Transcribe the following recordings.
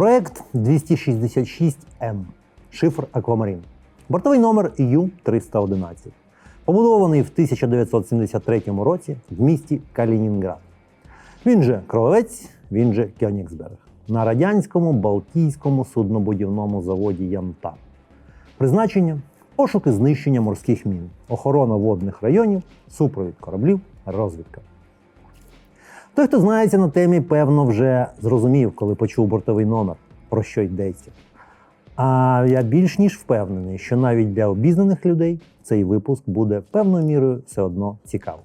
Проект 266М. Шифр Аквамарін. Бортовий номер Ю-311. Побудований в 1973 році в місті Калінінград. Він же Кровець, він же Кьонігсберг. На радянському Балтійському суднобудівному заводі Янтар. Призначення пошук і знищення морських мін, охорона водних районів, супровід кораблів, розвідка. Той, хто знається на темі, певно, вже зрозумів, коли почув бортовий номер, про що йдеться. А я більш ніж впевнений, що навіть для обізнаних людей цей випуск буде певною мірою все одно цікавим.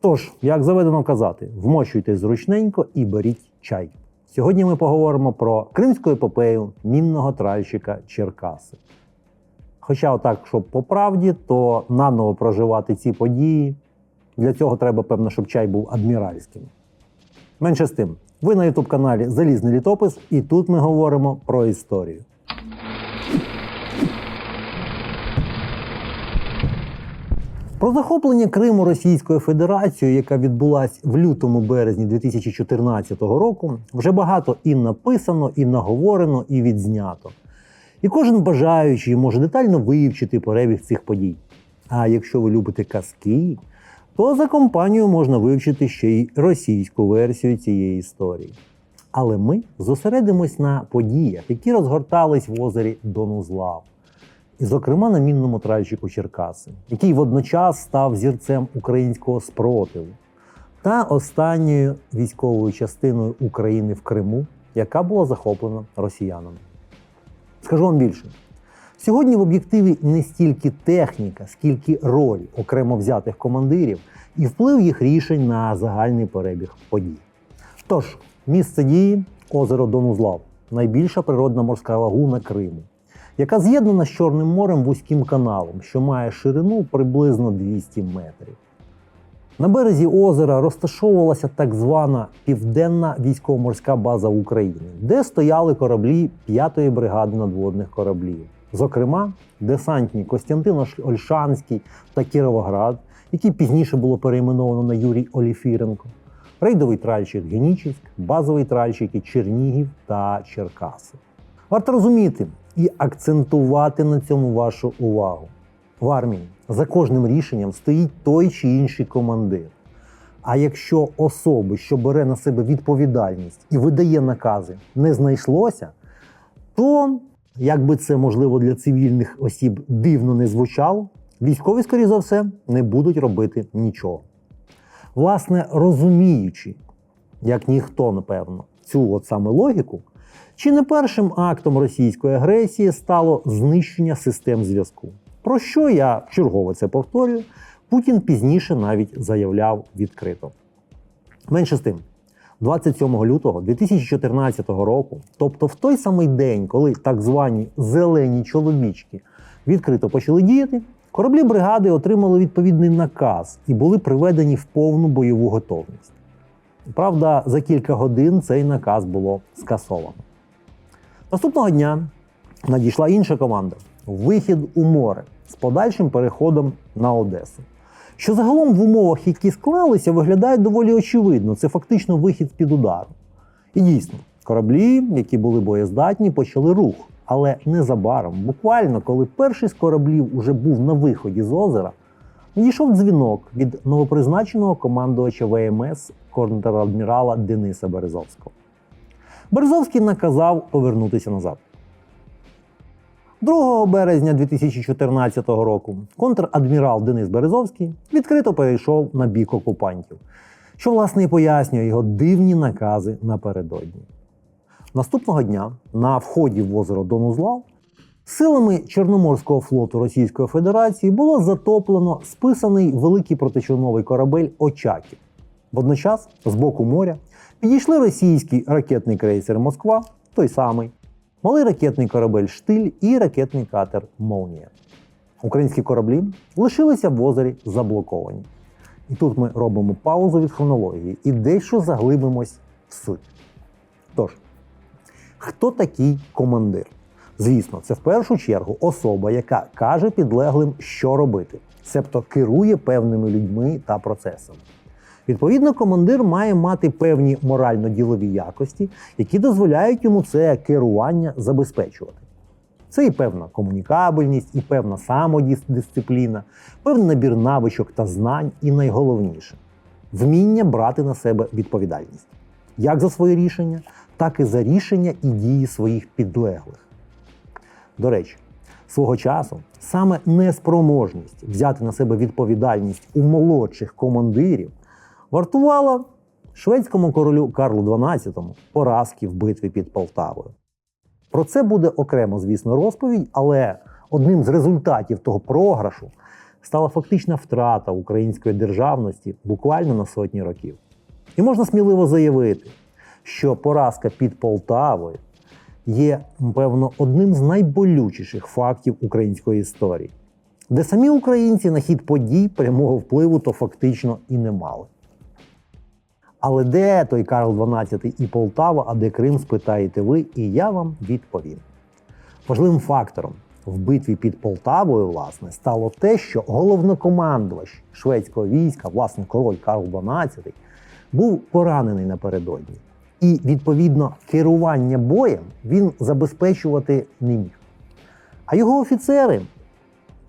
Тож, як заведено казати, вмощуйтесь зручненько і беріть чай. Сьогодні ми поговоримо про кримську епопею мінного тральщика Черкаси. Хоча, отак, щоб по правді, то наново проживати ці події. Для цього треба, певно, щоб чай був адміральським. Менше з тим, ви на youtube каналі Залізний літопис, і тут ми говоримо про історію. Про захоплення Криму Російською Федерацією, яка відбулась в лютому березні 2014 року, вже багато і написано, і наговорено, і відзнято. І кожен бажаючий може детально вивчити перебіг цих подій. А якщо ви любите казки, то за компанію можна вивчити ще й російську версію цієї історії. Але ми зосередимось на подіях, які розгортались в озері Донузлав, і, зокрема, на мінному тральщику Черкаси, який водночас став зірцем українського спротиву, та останньою військовою частиною України в Криму, яка була захоплена росіянами. Скажу вам більше. Сьогодні в об'єктиві не стільки техніка, скільки роль окремо взятих командирів і вплив їх рішень на загальний перебіг подій. Тож, місце дії озеро Донузлав, найбільша природна морська лагуна Криму, яка з'єднана з Чорним морем вузьким каналом, що має ширину приблизно 200 метрів. На березі озера розташовувалася так звана Південна військово-морська база України, де стояли кораблі 5-ї бригади надводних кораблів. Зокрема, десантні Костянтин Ольшанський та Кіровоград, які пізніше було перейменовано на Юрій Оліфіренко, рейдовий тральщик Генічівськ, базовий тральщики Чернігів та Черкаси. Варто розуміти і акцентувати на цьому вашу увагу. В армії за кожним рішенням стоїть той чи інший командир. А якщо особи, що бере на себе відповідальність і видає накази, не знайшлося, то, як би це можливо для цивільних осіб дивно не звучало, військові, скоріш за все, не будуть робити нічого. Власне, розуміючи, як ніхто, напевно, цю от саме логіку, чи не першим актом російської агресії стало знищення систем зв'язку? Про що я чергово це повторюю, Путін пізніше навіть заявляв відкрито. Менше з тим, 27 лютого 2014 року, тобто в той самий день, коли так звані зелені чоловічки відкрито почали діяти, кораблі бригади отримали відповідний наказ і були приведені в повну бойову готовність. Правда, за кілька годин цей наказ було скасовано. Наступного дня надійшла інша команда вихід у море з подальшим переходом на Одесу. Що загалом в умовах, які склалися, виглядає доволі очевидно. Це фактично вихід з-під удару. І дійсно, кораблі, які були боєздатні, почали рух. Але незабаром, буквально, коли перший з кораблів уже був на виході з озера, надійшов дзвінок від новопризначеного командувача ВМС контрадмірала Дениса Березовського. Березовський наказав повернутися назад. 2 березня 2014 року контрадмірал Денис Березовський відкрито перейшов на бік окупантів, що власне і пояснює його дивні накази напередодні. Наступного дня на вході в озеро Донузлав силами Чорноморського флоту Російської Федерації було затоплено списаний великий протичовновий корабель Очаків. Водночас, з боку моря, підійшли російський ракетний крейсер Москва, той самий, малий ракетний корабель Штиль і ракетний катер Молнія. Українські кораблі лишилися в озері заблоковані. І тут ми робимо паузу від хронології і дещо заглибимось в суть. Тож, хто такий командир? Звісно, це в першу чергу особа, яка каже підлеглим, що робити, себто керує певними людьми та процесами. Відповідно, командир має мати певні морально-ділові якості, які дозволяють йому це керування забезпечувати. Це і певна комунікабельність, і певна самодисципліна, певний набір навичок та знань, і найголовніше вміння брати на себе відповідальність як за свої рішення, так і за рішення і дії своїх підлеглих. До речі, свого часу саме неспроможність взяти на себе відповідальність у молодших командирів вартувала шведському королю Карлу XII поразки в битві під Полтавою. Про це буде окремо, звісно, розповідь, але одним з результатів того програшу стала фактична втрата української державності буквально на сотні років. І можна сміливо заявити, що поразка під Полтавою є, певно, одним з найболючіших фактів української історії, де самі українці на хід подій прямого впливу то фактично і не мали. Але де той Карл XII і Полтава, а де Крим, спитаєте ви, і я вам відповім. Важливим фактором в битві під Полтавою, власне, стало те, що головнокомандувач шведського війська, власне, король Карл XII, був поранений напередодні. І, відповідно, керування боєм він забезпечувати не міг. А його офіцери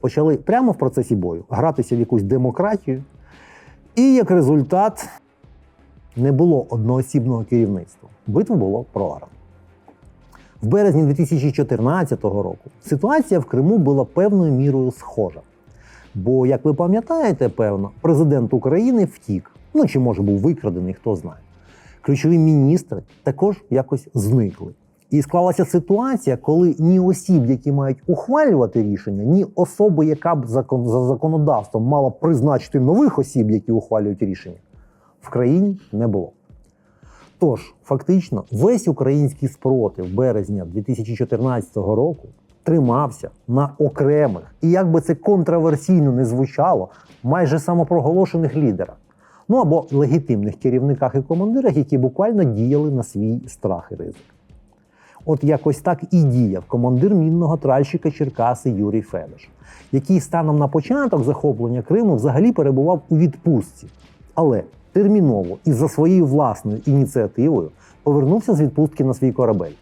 почали прямо в процесі бою гратися в якусь демократію, і як результат не було одноосібного керівництва. Битву було програно. В березні 2014 року ситуація в Криму була певною мірою схожа. Бо, як ви пам'ятаєте, певно, президент України втік, ну чи може був викрадений, хто знає. Ключові міністри також якось зникли. І склалася ситуація, коли ні осіб, які мають ухвалювати рішення, ні особи, яка б закон, за законодавством мала призначити нових осіб, які ухвалюють рішення, в країні не було. Тож, фактично, весь український спротив березня 2014 року тримався на окремих, і як би це контраверсійно не звучало, майже самопроголошених лідерах. Ну або легітимних керівниках і командирах, які буквально діяли на свій страх і ризик. От якось так і діяв командир мінного тральщика Черкаси Юрій Федош, який станом на початок захоплення Криму взагалі перебував у відпустці. Але терміново і за своєю власною ініціативою повернувся з відпустки на свій корабель.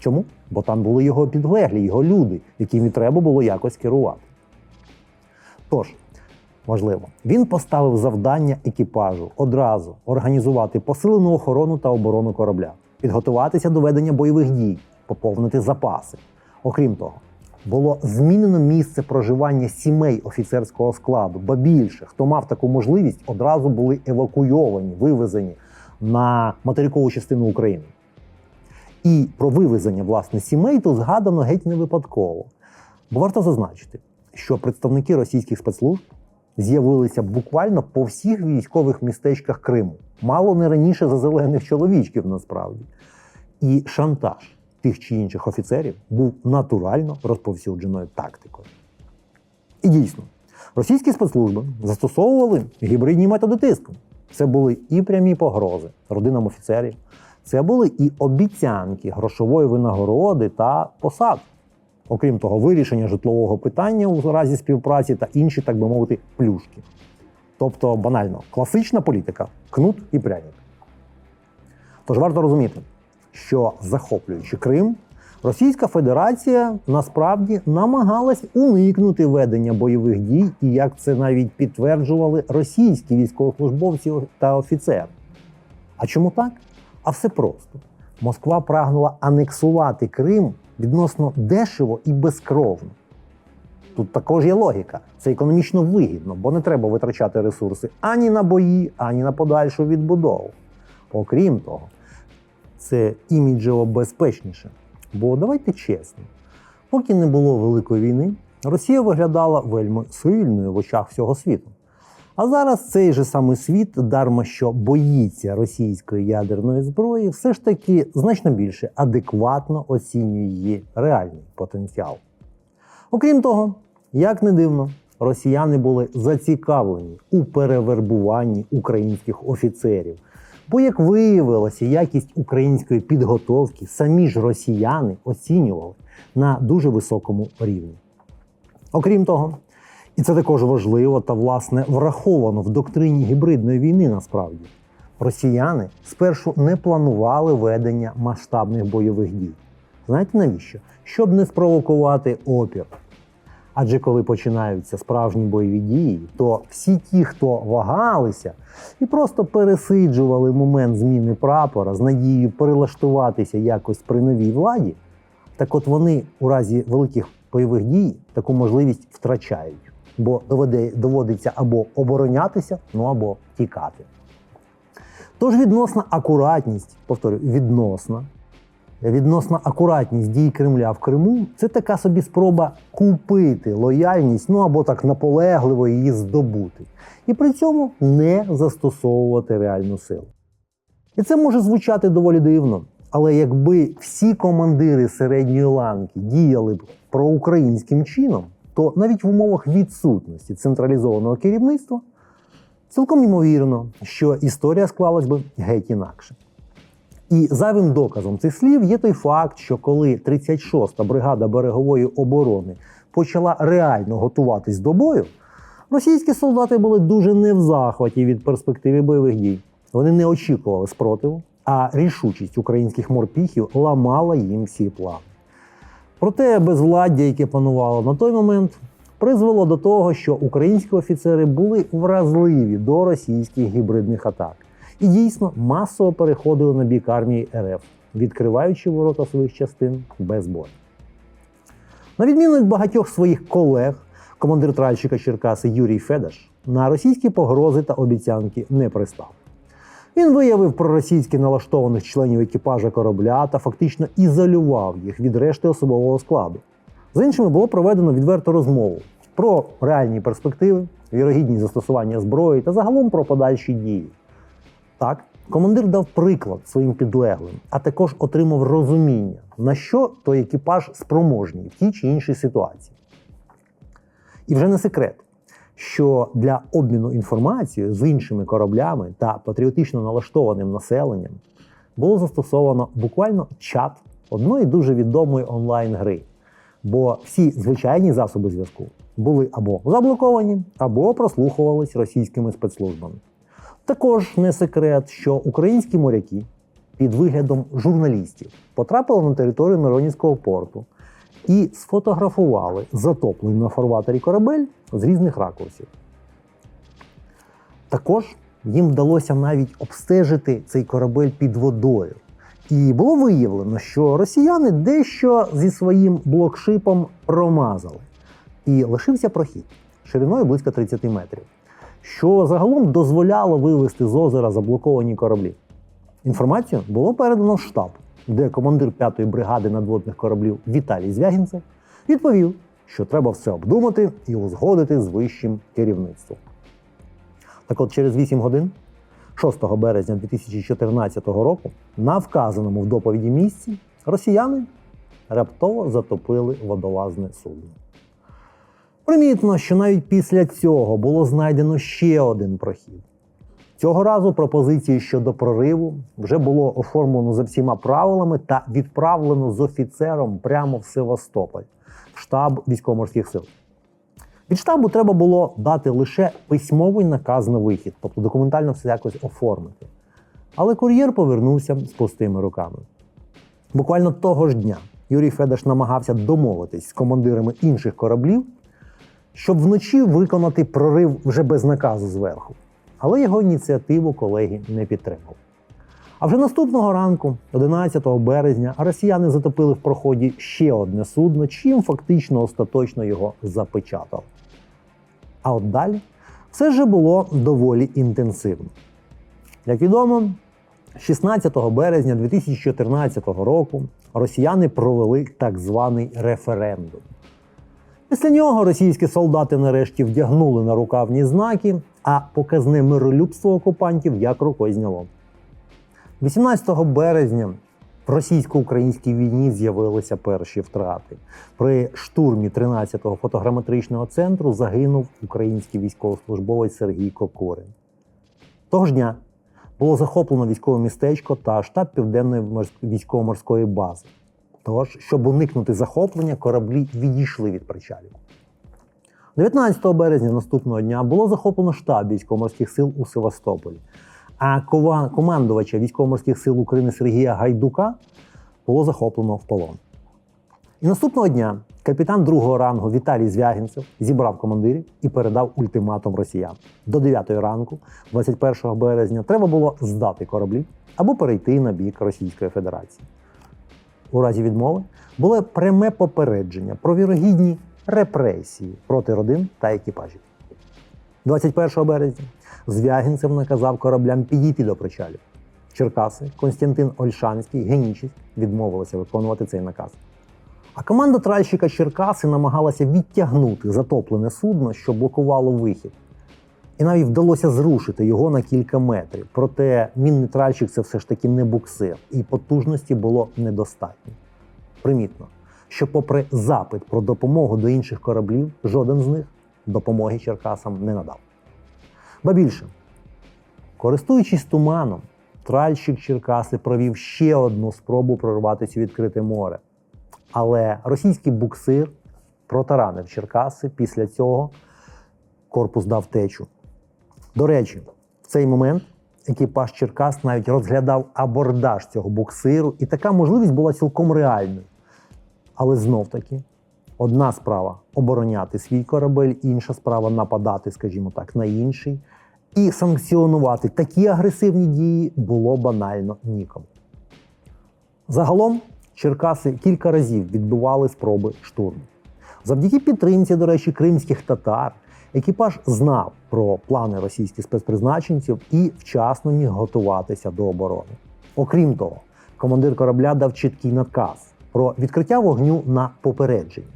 Чому? Бо там були його підлеглі, його люди, яким і треба було якось керувати. Тож, важливо, він поставив завдання екіпажу одразу організувати посилену охорону та оборону корабля, підготуватися до ведення бойових дій, поповнити запаси. Окрім того, було змінено місце проживання сімей офіцерського складу, ба більше, хто мав таку можливість, одразу були евакуйовані, вивезені на материкову частину України. І про вивезення власне сімей тут згадано геть не випадково. Бо варто зазначити, що представники російських спецслужб з'явилися буквально по всіх військових містечках Криму, мало не раніше за зелених чоловічків насправді. І шантаж тих чи інших офіцерів був натурально розповсюдженою тактикою. І дійсно, російські спецслужби застосовували гібридні методи тиску. Це були і прямі погрози родинам офіцерів, це були і обіцянки грошової винагороди та посад. Окрім того, вирішення житлового питання у разі співпраці та інші, так би мовити, плюшки. Тобто, банально, класична політика кнут і пряник. Тож варто розуміти, що захоплюючи Крим, Російська Федерація насправді намагалась уникнути ведення бойових дій, і як це навіть підтверджували російські військовослужбовці та офіцери. А чому так? А все просто. Москва прагнула анексувати Крим відносно дешево і безкровно. Тут також є логіка. Це економічно вигідно, бо не треба витрачати ресурси ані на бої, ані на подальшу відбудову. Окрім того, це іміджево безпечніше. Бо давайте чесно, поки не було Великої війни, Росія виглядала вельми сильною в очах всього світу. А зараз цей же самий світ, дарма що боїться російської ядерної зброї, все ж таки значно більше адекватно оцінює її реальний потенціал. Окрім того, як не дивно, росіяни були зацікавлені у перевербуванні українських офіцерів. Бо, як виявилося, якість української підготовки самі ж росіяни оцінювали на дуже високому рівні. Окрім того, І це також важливо та, власне, враховано в доктрині гібридної війни насправді. Росіяни спершу не планували ведення масштабних бойових дій. Знаєте навіщо? Щоб не спровокувати опір. Адже коли починаються справжні бойові дії, то всі ті, хто вагалися і просто пересиджували момент зміни прапора з надією перелаштуватися якось при новій владі, так от вони у разі великих бойових дій таку можливість втрачають, бо доводиться або оборонятися, ну або тікати. Тож відносна акуратність, повторюю, відносна, відносна акуратність дій Кремля в Криму це така собі спроба купити лояльність, ну або так наполегливо її здобути, і при цьому не застосовувати реальну силу. І це може звучати доволі дивно, але якби всі командири середньої ланки діяли б проукраїнським чином, то навіть в умовах відсутності централізованого керівництва цілком ймовірно, що історія склалась би геть інакше. І зайвим доказом цих слів є той факт, що коли 36-та бригада берегової оборони почала реально готуватись до бою, російські солдати були дуже не в захваті від перспективи бойових дій. Вони не очікували спротиву, а рішучість українських морпіхів ламала їм всі плани. Проте безвладдя, яке панувало на той момент, призвело до того, що українські офіцери були вразливі до російських гібридних атак і дійсно масово переходили на бік армії РФ, відкриваючи ворота своїх частин без бою. На відміну від багатьох своїх колег, командир тральщика Черкаси Юрій Федаш на російські погрози та обіцянки не пристав. Він виявив проросійськи налаштованих членів екіпажа корабля та фактично ізолював їх від решти особового складу. З іншими було проведено відверту розмову про реальні перспективи, вірогідність застосування зброї та загалом про подальші дії. Так, командир дав приклад своїм підлеглим, а також отримав розуміння, на що той екіпаж спроможний в тій чи іншій ситуації. І вже не секрет, що для обміну інформацією з іншими кораблями та патріотично налаштованим населенням було застосовано буквально чат одної дуже відомої онлайн-гри. Бо всі звичайні засоби зв'язку були або заблоковані, або прослухувались російськими спецслужбами. Також не секрет, що українські моряки під виглядом журналістів потрапили на територію Миронівського порту і сфотографували затоплений на фарватері корабель з різних ракурсів. Також їм вдалося навіть обстежити цей корабель під водою. І було виявлено, що росіяни дещо зі своїм блокшипом промазали. І лишився прохід шириною близько 30 метрів, що загалом дозволяло вивести з озера заблоковані кораблі. Інформацію було передано в штаб, де командир 5-ї бригади надводних кораблів Віталій Звягінцев відповів, що треба все обдумати і узгодити з вищим керівництвом. Так от, через 8 годин 6 березня 2014 року на вказаному в доповіді місці росіяни раптово затопили водолазне судно. Примітно, що навіть після цього було знайдено ще один прохід. Цього разу пропозиції щодо прориву вже було оформлено за всіма правилами та відправлено з офіцером прямо в Севастополь, в штаб військово-морських сил. Від штабу треба було дати лише письмовий наказ на вихід, тобто документально все якось оформити. Але кур'єр повернувся з пустими руками. Буквально того ж дня Юрій Федаш намагався домовитись з командирами інших кораблів, щоб вночі виконати прорив вже без наказу зверху. Але його ініціативу колеги не підтримав. А вже наступного ранку, 11 березня, росіяни затопили в проході ще одне судно, чим фактично остаточно його запечатали. А от далі все ж було доволі інтенсивно. Як відомо, 16 березня 2014 року росіяни провели так званий референдум. Після нього російські солдати нарешті вдягнули на рукавні знаки, а показне миролюбство окупантів як рукою зняло. 18 березня в російсько-українській війні з'явилися перші втрати. При штурмі 13-го фотограметричного центру загинув український військовослужбовець Сергій Кокорин. Того ж дня було захоплено військове містечко та штаб Південної військово-морської бази. Тож, щоб уникнути захоплення, кораблі відійшли від причалів. 19 березня наступного дня було захоплено штаб військово-морських сил у Севастополі. А командувача військово-морських сил України Сергія Гайдука було захоплено в полон. І наступного дня капітан другого рангу Віталій Звягінцев зібрав командирів і передав ультиматум росіян. До 9 ранку, 21 березня, треба було здати кораблі або перейти на бік Російської Федерації. У разі відмови було пряме попередження про вірогідні репресії проти родин та екіпажів. 21 березня Звягінцев наказав кораблям підійти до причалів. Черкаси, Константин Ольшанський, Генічість відмовилися виконувати цей наказ. А команда тральщика Черкаси намагалася відтягнути затоплене судно, що блокувало вихід. І навіть вдалося зрушити його на кілька метрів. Проте мінний тральщик це все ж таки не буксир, і потужності було недостатньо. Примітно, що, попри запит про допомогу до інших кораблів, жоден з них допомоги Черкасам не надав. Ба більше, користуючись туманом, тральщик Черкаси провів ще одну спробу прорватися у відкрите море. Але російський буксир протаранив Черкаси. Після цього корпус дав течу. До речі, в цей момент екіпаж Черкас навіть розглядав абордаж цього буксиру, і така можливість була цілком реальною. Але знов таки, одна справа обороняти свій корабель, інша справа нападати, скажімо так, на інший. І санкціонувати такі агресивні дії було банально нікому. Загалом Черкаси кілька разів відбивали спроби штурму. Завдяки підтримці, до речі, кримських татар, екіпаж знав про плани російських спецпризначенців і вчасно міг готуватися до оборони. Окрім того, командир корабля дав чіткий наказ про відкриття вогню на попередження.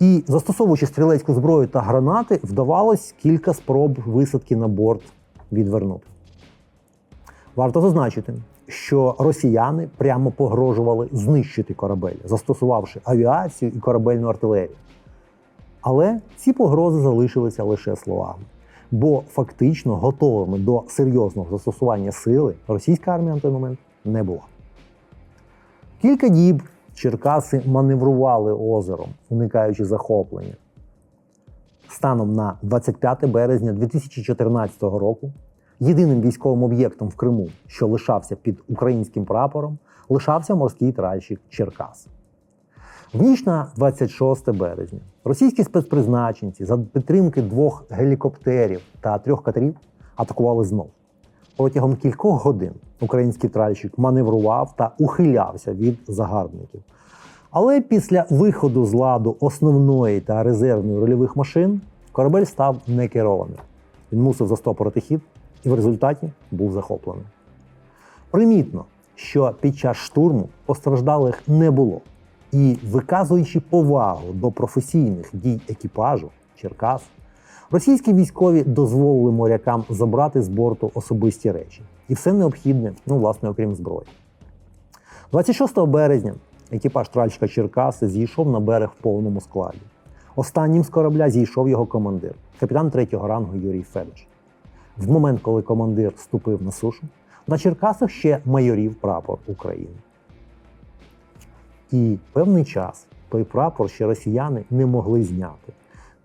І застосовуючи стрілецьку зброю та гранати, вдавалось кілька спроб висадки на борт відвернути. Варто зазначити, що росіяни прямо погрожували знищити корабель, застосувавши авіацію і корабельну артилерію. Але ці погрози залишилися лише словами, бо фактично готовими до серйозного застосування сили російська армія на той момент не була. Кілька діб Черкаси маневрували озером, уникаючи захоплення. Станом на 25 березня 2014 року єдиним військовим об'єктом в Криму, що лишався під українським прапором, лишався морський тральщик Черкас. В ніч на 26 березня російські спецпризначенці за підтримки двох гелікоптерів та трьох катерів атакували знов. Протягом кількох годин український тральщик маневрував та ухилявся від загарбників. Але після виходу з ладу основної та резервної рольових машин корабель став некерованим. Він мусив застопорити хід і в результаті був захоплений. Примітно, що під час штурму постраждалих не було. І виказуючи повагу до професійних дій екіпажу Черкас, російські військові дозволили морякам забрати з борту особисті речі і все необхідне, ну, власне, окрім зброї. 26 березня екіпаж тральщика Черкаси зійшов на берег в повному складі. Останнім з корабля зійшов його командир, капітан третього рангу Юрій Федоч. В момент, коли командир ступив на сушу, на Черкасах ще майорів прапор України. І певний час той прапор ще росіяни не могли зняти,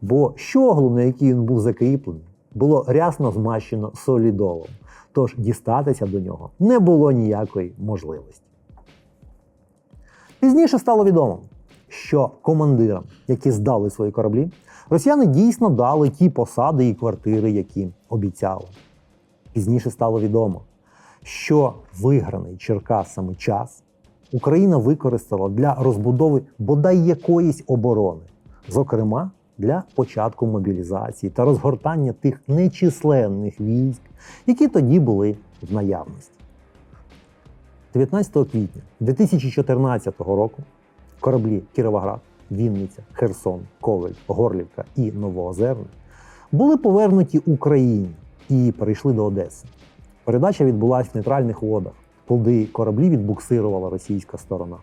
бо щоглу, на якій він був закріплений, було рясно змащено солідолом, тож дістатися до нього не було ніякої можливості. Пізніше стало відомо, що командирам, які здали свої кораблі, росіяни дійсно дали ті посади і квартири, які обіцяли. Пізніше стало відомо, що виграний Черкасами час Україна використала для розбудови бодай якоїсь оборони, зокрема для початку мобілізації та розгортання тих нечисленних військ, які тоді були в наявності. 19 квітня 2014 року кораблі Кіровоград, Вінниця, Херсон, Ковель, Горлівка і Новоозерне були повернуті Україні і перейшли до Одеси. Передача відбулася в нейтральних водах, куди кораблі відбуксирувала російська сторона.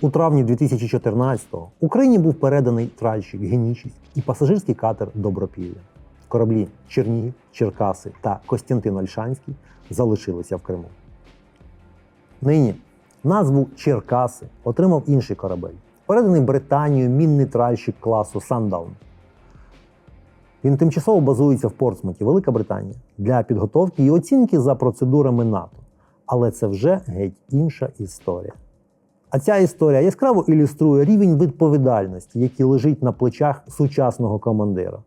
У травні 2014-го Україні був переданий тральщик Генічість і пасажирський катер Добропілля. Кораблі Чернігів, Черкаси та Костянтин Ольшанський залишилися в Криму. Нині назву Черкаси отримав інший корабель переданий Британією мінний тральщик класу Sundown. Він тимчасово базується в Портсмуті, Велика Британія, для підготовки і оцінки за процедурами НАТО. Але це вже геть інша історія. А ця історія яскраво ілюструє рівень відповідальності, який лежить на плечах сучасного командира.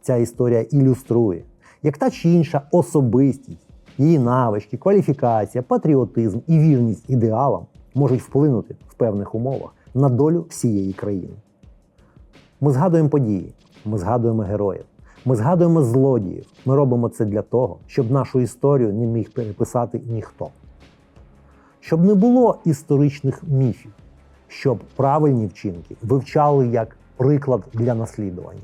Ця історія ілюструє, як та чи інша особистість, її навички, кваліфікація, патріотизм і вірність ідеалам можуть вплинути в певних умовах на долю всієї країни. Ми згадуємо події, ми згадуємо героїв, ми згадуємо злодіїв. Ми робимо це для того, щоб нашу історію не міг переписати ніхто. Щоб не було історичних міфів, щоб правильні вчинки вивчали як приклад для наслідування,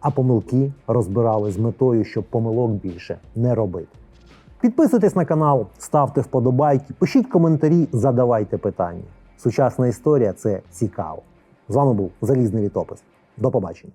а помилки розбирали з метою, щоб помилок більше не робити. Підписуйтесь на канал, ставте вподобайки, пишіть коментарі, задавайте питання. Сучасна історія це цікаво. З вами був Залізний літопис. До побачення.